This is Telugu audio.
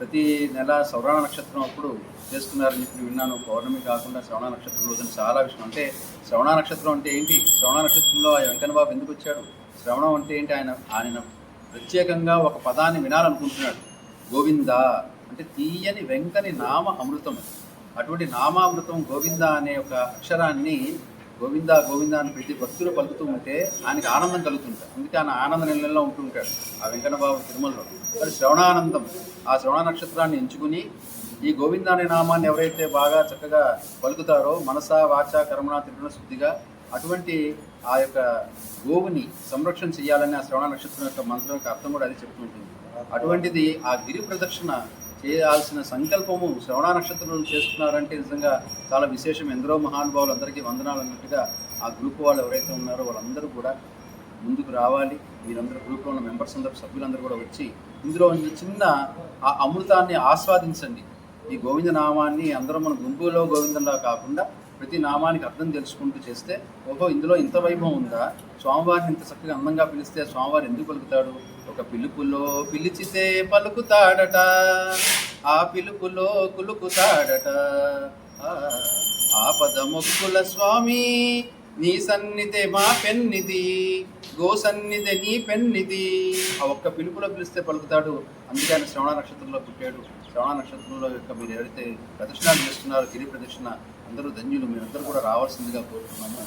ప్రతి నెల శ్రవణ నక్షత్రం అప్పుడు చేసుకున్నారని చెప్పి విన్నాను. పౌర్ణమి కాకుండా శ్రవణ నక్షత్రం రోజున చాలా విషయం. అంటే శ్రవణ నక్షత్రం అంటే ఏంటి? శ్రవణ నక్షత్రంలో వెంకన్న బాబు ఎందుకు వచ్చాడు? శ్రవణం అంటే ఏంటి? ఆయన ఆయన ప్రత్యేకంగా ఒక పదాన్ని వినాలనుకుంటున్నాడు. గోవింద అంటే తీయని వెంకని నామ అమృతం. అటువంటి నామామృతం గోవింద అనే ఒక అక్షరాన్ని గోవింద గోవింద అని ప్రతి భక్తులు పలుకుతూ ఉంటే ఆయనకి ఆనందం కలుగుతుంటాడు అందుకే ఆయన ఆనంద నిలయంలో ఉంటుంటాడు ఆ వెంకటబాబు తిరుమలలో. మరి శ్రవణానందం ఆ శ్రవణ నక్షత్రాన్ని ఎంచుకుని ఈ గోవింద అనే నామాన్ని ఎవరైతే బాగా చక్కగా పలుకుతారో మనస వాచ కర్మణ త్రిగుణ శుద్ధిగా అటువంటి ఆ యొక్క గోవుని సంరక్షణ చేయాలని ఆ శ్రవణ నక్షత్రం యొక్క మంత్రం యొక్క అర్థం కూడా అది చెప్తుంటుంది. అటువంటిది ఆ గిరి ప్రదక్షిణ చేయాల్సిన సంకల్పము శ్రవణ నక్షత్రం చేస్తున్నారంటే నిజంగా చాలా విశేషం. ఎందరో మహానుభావులు అందరికీ వందనాలు అన్నట్టుగా ఆ గ్రూప్ వాళ్ళు ఎవరైతే ఉన్నారో వాళ్ళందరూ కూడా ముందుకు రావాలి. మీరందరూ గ్రూప్లో ఉన్న మెంబర్స్ అందరూ సభ్యులందరూ కూడా వచ్చి ఇందులో చిన్న ఆ అమృతాన్ని ఆస్వాదించండి. ఈ గోవింద నామాన్ని అందరం మన గుంపులో గోవిందంలా కాకుండా ప్రతి నామానికి అర్థం తెలుసుకుంటూ చేస్తే ఓహో ఇందులో ఇంత వైభవం ఉందా? స్వామివారిని ఇంత చక్కగా అందంగా పిలిస్తే స్వామివారు ఎందుకు పలుకుతాడు? ఒక పిలుపులో పిలిచితే పలుకుతాడట ఆ పిలుపులో కులుకుతాడట. ఆ, ఆపద మొక్కుల స్వామి నీ సన్నిధే మా పెన్నిది గోసన్నిధి నీ పెన్నిధి. ఆ ఒక్క పిలుపులో పిలిస్తే పలుకుతాడు. అందుకే ఆయన శ్రవణ నక్షత్రంలో పుట్టాడు. శ్రవణ నక్షత్రంలో యొక్క మీరు ఎవరైతే ప్రదక్షిణాలు చేస్తున్నారో గిరి ప్రదక్షిణ అందరూ ధన్యులు. మీరందరూ కూడా రావాల్సిందిగా కోరుతున్నాము.